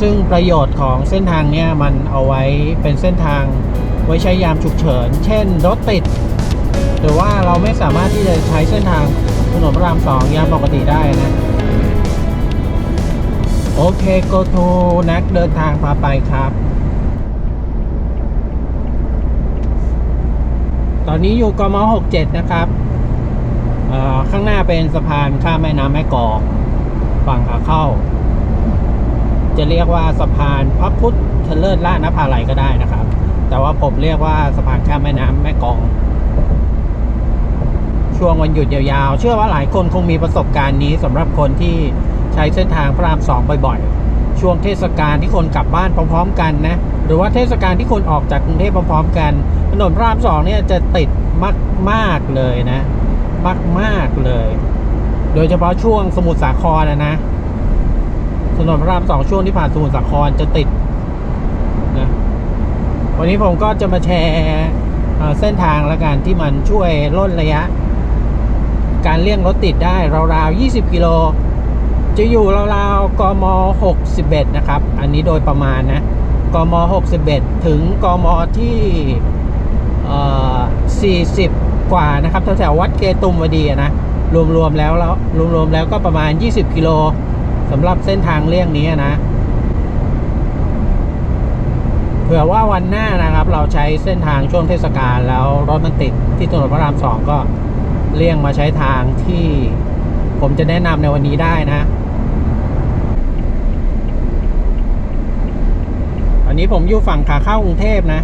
ซึ่งประโยชน์ของเส้นทางเนี้ยมันเอาไว้เป็นเส้นทางไว้ใช้ยามฉุกเฉิน เช่นรถติด หรือว่าเราไม่สามารถที่จะใช้เส้นทางถนนพระรามสองยามปกติได้นะ โอเค go to นักเดินทางพาไปครับ ตอนนี้อยู่กม 67 นะครับข้างหน้าเป็นสะพานข้ามแม่น้ำแม่กอง ฝั่งขาเข้า จะเรียกว่าสะพานพระพุทธเลิศละนภาลัยก็ได้นะครับ แต่ว่าผมเรียกว่าสะพานข้ามแม่น้ำแม่กอง ช่วงวันหยุดยาวๆ เชื่อว่าหลายคนคงมีประสบการณ์นี้สำหรับคนที่ใช้เส้นทางพระรามสองบ่อยๆ ช่วงเทศกาลที่คนกลับบ้านพร้อม ๆ กันนะ หรือว่าเทศกาลที่คนออกจากกรุงเทพพร้อมๆ กัน ถนนพระรามสองเนี่ยจะติดมากๆเลยนะ มากๆเลย โดยเฉพาะช่วงสมุทรสาครนะนะ ถนนพระรามสองช่วงที่ผ่านสมุทรสาครจะติดนะวันนี้ผมก็จะมาแชร์เส้นทางละกันที่มันช่วยลดระยะ การเลี่ยงรถติดได้ราวๆ 20 กิโล จะอยู่ราวๆ กม 61 นะครับ อันนี้โดยประมาณนะ กม 61 ถึงกมที่เอ่อ40 กว่านะครับแถวๆวัดเกตุมวดีนะ รวมๆแล้วแล้วรวมๆแล้วก็ประมาณ 20 กิโล สำหรับเส้นทางเลี่ยงนี้นะ เผื่อว่าวันหน้านะครับ เราใช้เส้นทางช่วงเทศกาลแล้วรถมันติดที่ถนนพระรามสองก็เลี่ยงมาใช้ทางที่ผมจะแนะนำในวันนี้ได้นะอันนี้ผมอยู่ฝั่งขาเข้ากรุงเทพนะ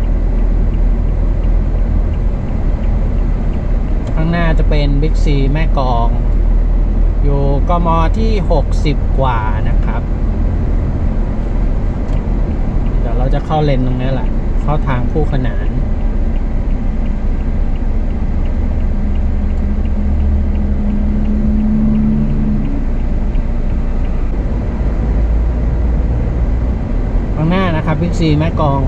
ข้างหน้าจะเป็นบิ๊กซีแม่กอง อยู่กมที่ 60 กว่านะครับ เดี๋ยวเราจะเข้าเลนตรงนี้แหละ เข้าทางคู่ขนาน ข้างหน้านะครับบิ๊กซีแม่กอง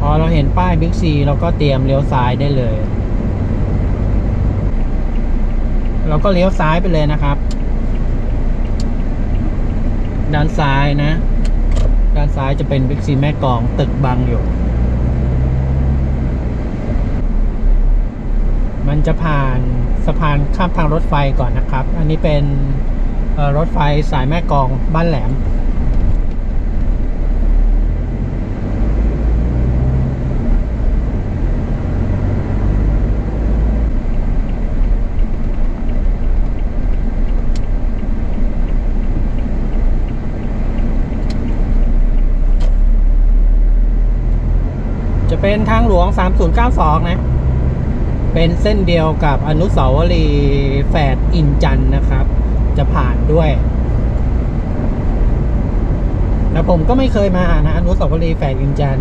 พอเราเห็นป้ายบิ๊กซีเราก็เตรียมเลี้ยวซ้ายได้เลย เราก็เลี้ยวซ้ายไปเลยนะครับ ด้านซ้ายนะ ด้านซ้ายจะเป็นบิ๊กซีแม่กองตึกบังอยู่ มันจะผ่านสะพานข้ามทางรถไฟก่อนนะครับ อันนี้เป็นรถไฟสายแม่กองบ้านแหลม เป็นทางหลวง 3092 นะ เป็นเส้นเดียวกับอนุสาวรีย์แฝดอินจันนะครับ จะผ่านด้วยแต่ผมก็ไม่เคยมานะ อนุสาวรีย์แฝดอินจัน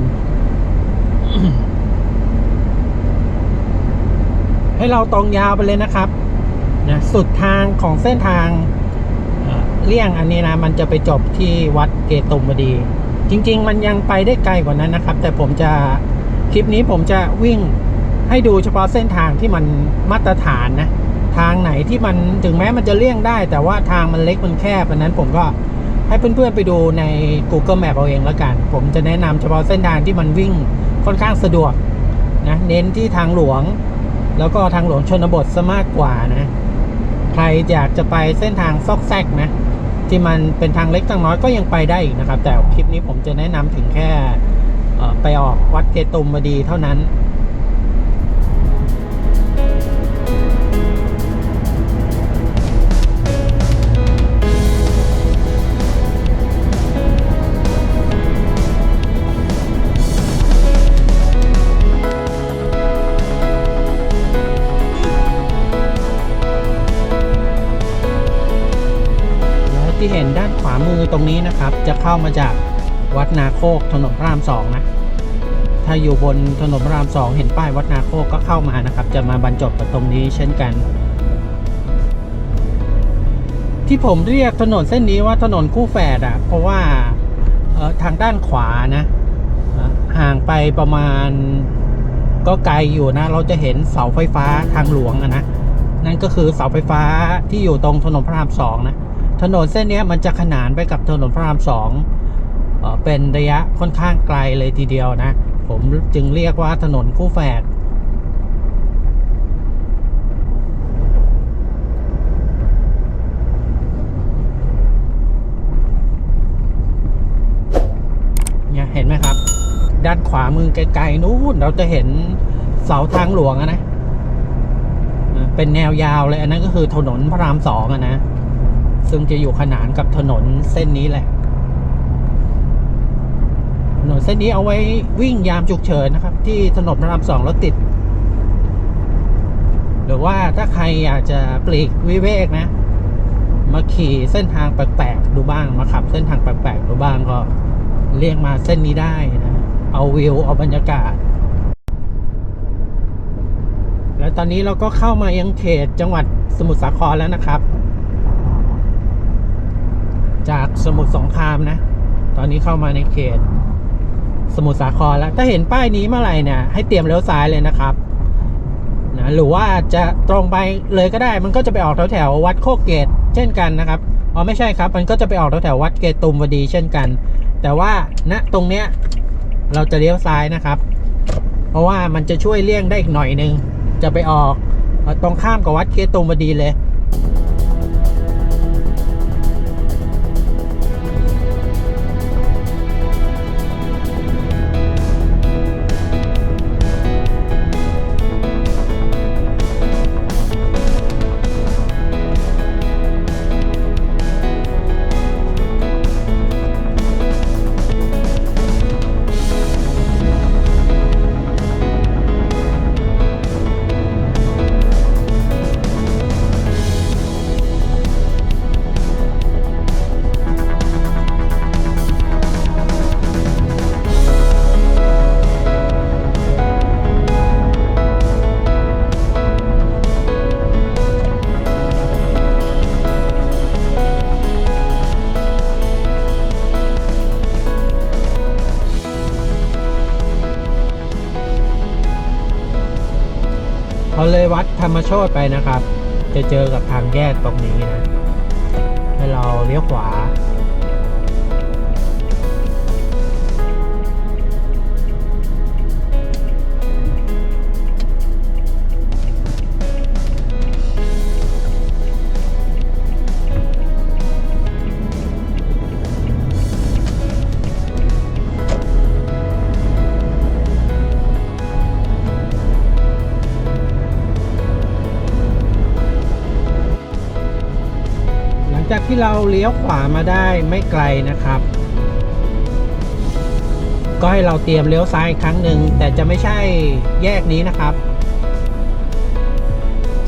ให้เราตรงยาวไปเลยนะครับนะสุดทางของเส้นทางเอ่อเลี่ยงอันนี้นะ มันจะไปจบที่วัดเกตุมบดี จริง ๆ มันยังไปได้ไกลกว่านั้นนะครับ แต่ผมจะ คลิปนี้ผมจะวิ่งให้ดูเฉพาะเส้นทางที่มันมาตรฐานนะ ทางไหนที่มันถึงแม้มันจะเลี่ยงได้ แต่ว่าทางมันเล็กมันแคบอันนั้นผมก็ให้เพื่อนๆไปดูใน Google Map เอาเองแล้วกัน ผมจะแนะนำเฉพาะเส้นทางที่มันวิ่งค่อนข้างสะดวกนะเน้นที่ทางหลวง แล้วก็ทางหลวงชนบทซะมากกว่านะใครอยากจะไปเส้นทางซอกแซกนะที่มันเป็นทางเล็กทางน้อยก็ยังไปได้อีกนะครับ แต่คลิปนี้ผมจะแนะนำถึงแค่ ไปออกวัดเกตุมบดีเท่านั้นแล้วที่เห็นด้านขวามือตรงนี้นะครับ จะเข้ามาจาก วัดนาโคกถนนพระรามสองนะ ถ้าอยู่บนถนนพระรามสองเห็นป้ายวัดนาโคกก็เข้ามานะครับ จะมาบรรจบกับตรงนี้เช่นกัน ที่ผมเรียกถนนเส้นนี้ว่าถนนคู่แฝดอะ เพราะว่าทางด้านขวานะห่างไปประมาณก็ไกลอยู่นะ เราจะเห็นเสาไฟฟ้าทางหลวงนะ นั่นก็คือเสาไฟฟ้าที่อยู่ตรงถนนพระรามสองนะ ถนนเส้นนี้มันจะขนานไปกับถนนพระรามสอง เป็นระยะค่อนข้างไกลเลยทีเดียวนะ ผมจึงเรียกว่าถนนคู่แฝดเนี่ยเห็นไหมครับ ด้านขวามือไกลๆนู้นเราจะเห็นเสาทางหลวงนะ เป็นแนวยาวเลย อันนั้นก็คือถนนพระรามสองนะ ซึ่งจะอยู่ขนานกับถนนเส้นนี้แหละ นนเส้นนี้เอาไว้วิ่งยามฉุกเฉินนะครับ ที่ถนนพระรามสองรถติด หรือว่าถ้าใครอยากจะปลีกวิเวกนะ มาขี่เส้นทางแปลกๆดูบ้างมาขับ เส้นทางแปลกๆดูบ้างก็เรียกมาเส้นนี้ได้นะ เอาวิวเอาบรรยากาศ แล้วตอนนี้เราก็เข้ามายังเขตจังหวัดสมุทรสาครแล้วนะครับ จากสมุทรสงครามนะ ตอนนี้เข้ามาในเขต สมุทรสาครแล้วถ้าเห็นป้ายนี้เมื่อไหร่เนี่ยให้เตรียมเลี้ยวซ้ายเลยนะครับนะหรือว่าจะตรงไปเลยก็ได้มันก็จะไปออกแถวแถววัดโคกเกตเช่นกันนะครับอ๋อไม่ใช่ครับ มันก็จะไปออกแถวแถววัดเกตุมวดีเช่นกัน แต่ว่าณตรงเนี้ยเราจะเลี้ยวซ้ายนะครับ เพราะว่ามันจะช่วยเลี่ยงได้อีกหน่อยนึงจะไปออกตรงข้ามกับวัดเกตุมวดีเลย ธรรมโชตไปนะครับ จะเจอกับทางแยกตรงนี้นะ ให้เราเลี้ยวขวา จากที่เราเลี้ยวขวามาได้ไม่ไกลนะครับ ก็ให้เราเตรียมเลี้ยวซ้ายอีกครั้งหนึ่งแต่จะไม่ใช่แยกนี้นะครับ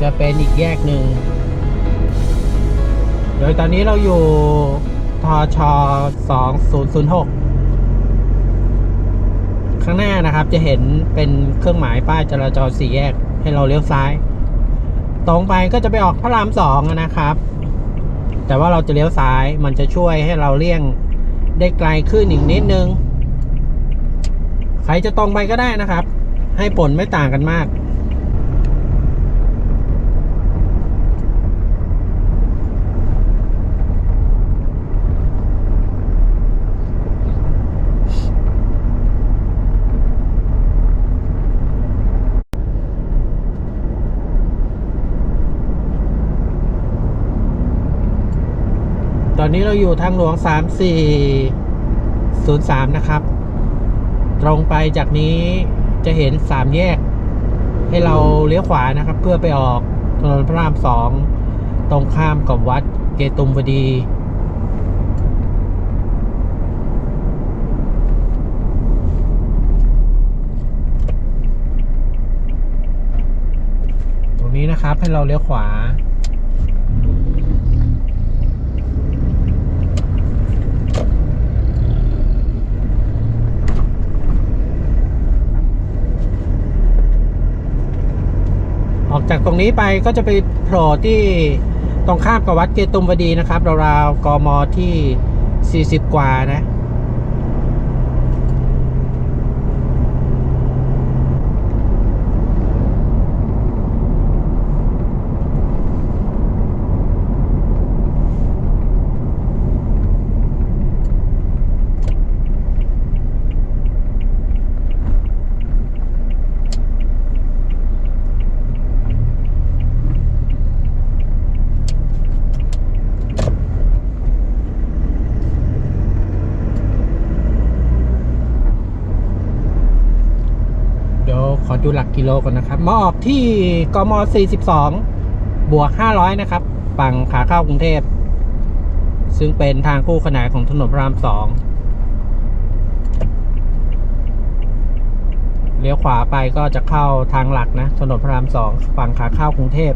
จะเป็นอีกแยกหนึ่งโดยตอนนี้เราอยู่ทช2006 ข้างหน้านะครับจะเห็นเป็นเครื่องหมายป้ายจราจรสี่แยกให้เราเลี้ยวซ้าย ตรงไปก็จะไปออกพระรามสองนะครับ แต่ว่าเราจะเลี้ยวซ้ายมันจะช่วยให้เราเลี่ยงได้ไกลขึ้นอีกนิดนึง ใครจะตรงไปก็ได้นะครับ ให้ผลไม่ต่างกันมาก นนี้เราอยู่ทางหลวง 3403 นะครับ ตรงไปจากนี้จะเห็นสามแยก ให้เราเลี้ยวขวานะครับ เพื่อไปออกถนนพระรามสองตรงข้ามกับวัดเกตุมวดี ตรงนี้นะครับให้เราเลี้ยวขวา จากตรงนี้ไปก็จะไปโผล่ที่ตรงข้ามกับวัดเกตุมวดีนะครับราวๆกมที่ 40 กว่านะ ต ดูหลักกิโลก่อนนะครับมาออกที่กม 42 บวก 500 นะครับ ฝั่งขาเข้ากรุงเทพ ซึ่งเป็นทางคู่ขนานของถนนพระรามสองเลี้ยวขวาไปก็จะเข้าทางหลักนะ ถนนพระรามสองฝั่งขาเข้ากรุงเทพ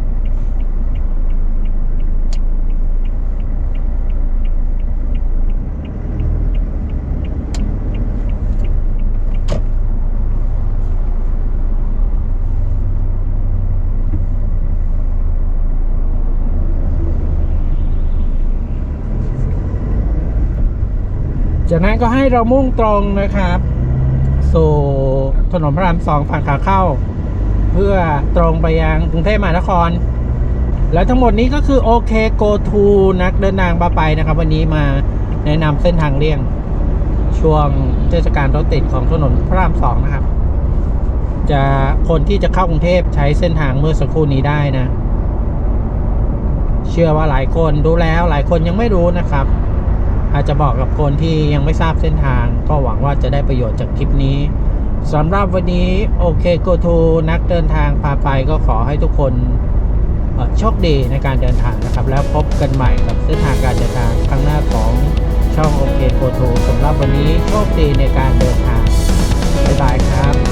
จากนั้นก็ให้เรามุ่งตรงนะครับสู่ถนนพระรามสองฝั่งขาเข้า เพื่อตรงไปยังกรุงเทพมหานคร และทั้งหมดนี้ก็คือโอเค go to นักเดินทางมาไปนะครับ วันนี้มาแนะนำเส้นทางเลี่ยง ช่วงเทศกาลรถติดของถนนพระรามสองนะครับ จะคนที่จะเข้ากรุงเทพใช้เส้นทางเมื่อสักครู่นี้ได้นะ เชื่อว่าหลายคนรู้แล้วหลายคนยังไม่รู้นะครับ อาจจะบอกกับคนที่ยังไม่ทราบเส้นทาง ก็หวังว่าจะได้ประโยชน์จากคลิปนี้สำหรับวันนี้โอเค go to นักเดินทางพาไปก็ขอให้ทุกคนโชคดีในการเดินทางนะครับ แล้วพบกันใหม่กับเส้นทางการเดินทางข้งหน้าของช่องโอเค go to สำหรับวันนี้โชคดีในการเดินทางไปไกลครับ